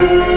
you.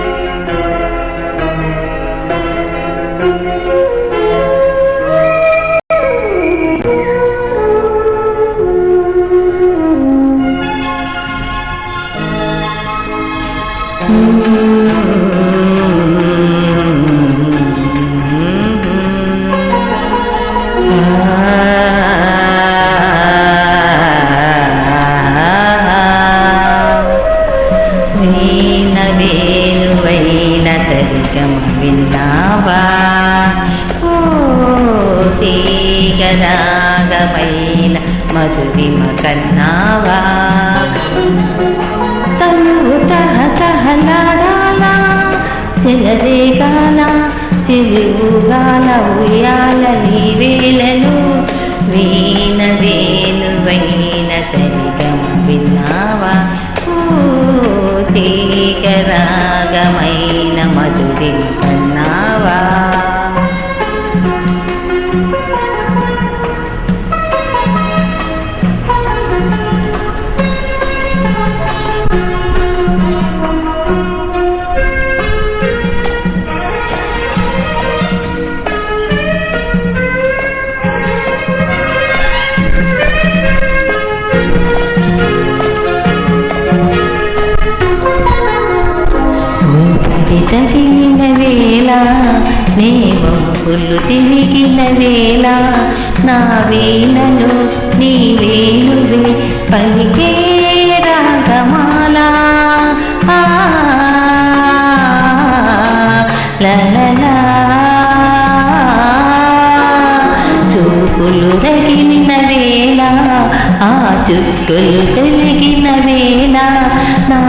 విన్నావా ఓ తీగరాగమైన మధురిమ కన్నావా? తను తహ తహలాడాలా చెలరేగాల చిరుగాల ఉయ్యాల నీ వేళలు వీణ వేణువైన సరిగమ విన్నావా? ఓ తీగరాగమైన మధురిమ కదిలిన వేళ నే వంపులు తిరిగిన వేళ. నా వేళలో నీ వేలువే పలికే రాగమాల. చూపులు రగిలిన వేళ ఆ చుట్టులు పెరిగిన వేళ. నా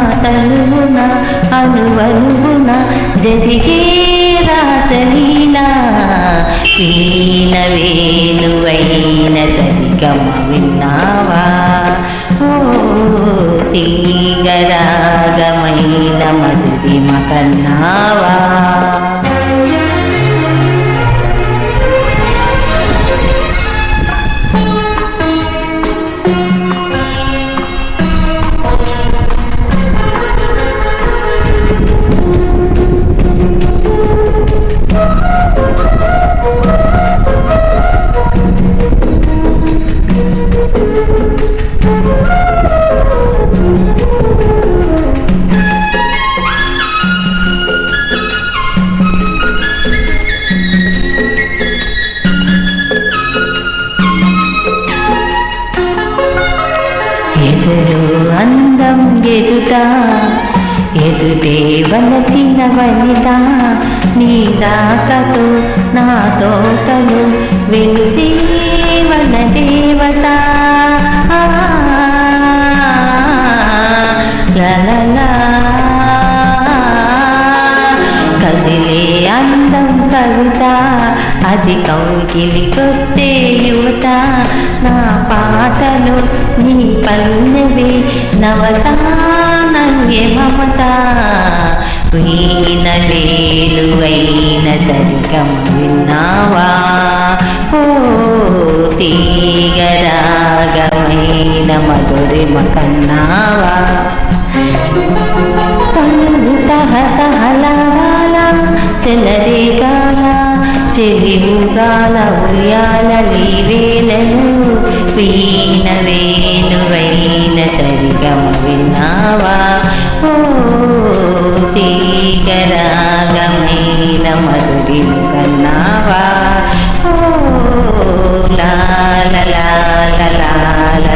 జరిగే రాసలీల? వీణ వేణువైన సరిగమ విన్నావా ఓ తీగరాగమైన మధురి మకన్నావా ఎదుటే వనిత నీ రాకతో నా తోటలు వెలిసి వన దేవత. కదిలే అందం కవిత అది కౌకిలికొస్తే యువత. నా పాటలు నీ పల్లవి నవతానవ్య మమత వీణ వేలువైన సరిగం విన్నావా? ఓ తీగరాగమైన మధురిమ కన్నావా? తను తహ తహలాల చెలరేగాల చెలిముగాల ఉయ్యాల వేలను వీణ వేణువైన సరిగమ విన్నావా? తీగరాగమైన మధురిను కన్నావా ఓ లాల లాల లాల